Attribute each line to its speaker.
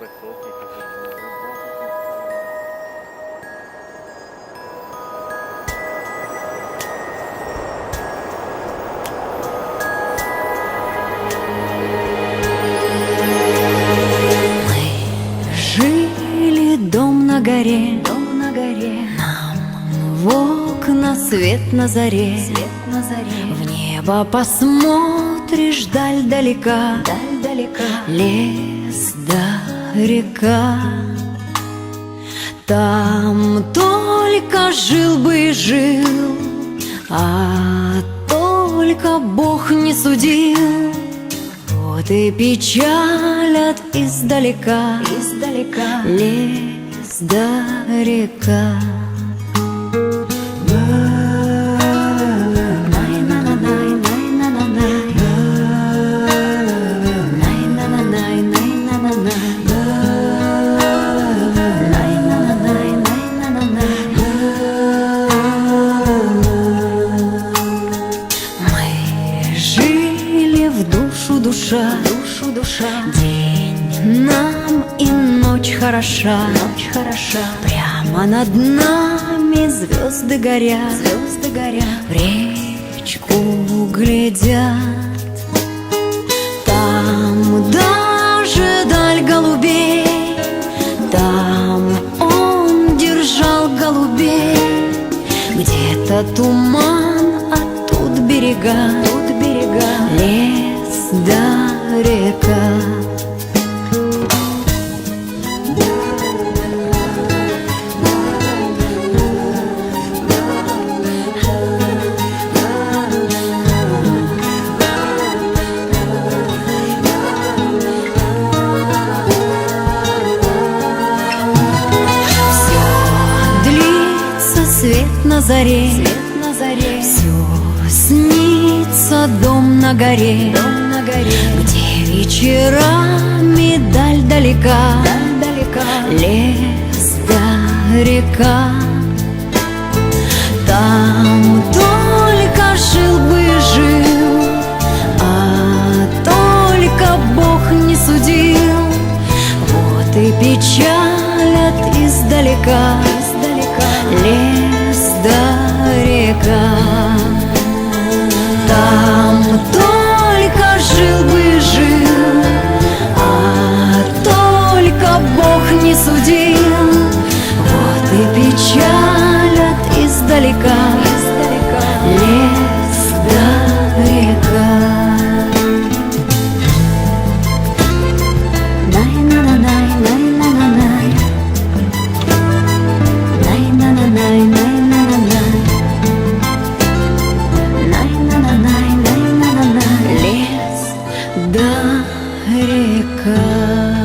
Speaker 1: високий. Дом на горе, дом на горе, нам в окна свет на заре, свет
Speaker 2: на заре.
Speaker 1: В небо посмотришь даль далека,
Speaker 2: даль далека,
Speaker 1: лес да река. Там только жил бы и жил, А только Бог не судил. Вот и печалят издалека
Speaker 2: издалека.
Speaker 1: Лес да река. Душа,
Speaker 2: Душу душа,
Speaker 1: День нам и ночь хороша,
Speaker 2: ночь хороша,
Speaker 1: Прямо над нами звезды горят,
Speaker 2: звезды горят,
Speaker 1: В речку глядят. Там даже даль голубей, Там он держал голубей. Где-то туман, а тут берега,
Speaker 2: тут берега,
Speaker 1: Лес длится свет на заре,
Speaker 2: свет на заре,
Speaker 1: Все снится дом на горе,
Speaker 2: дом горе,
Speaker 1: Где вечерами даль далека,
Speaker 2: далека,
Speaker 1: Лес да река. Там только жил бы жил, А только Бог не судил. Вот и печалят издалека,
Speaker 2: издалека, издалека.
Speaker 1: лес да река. Лес да река.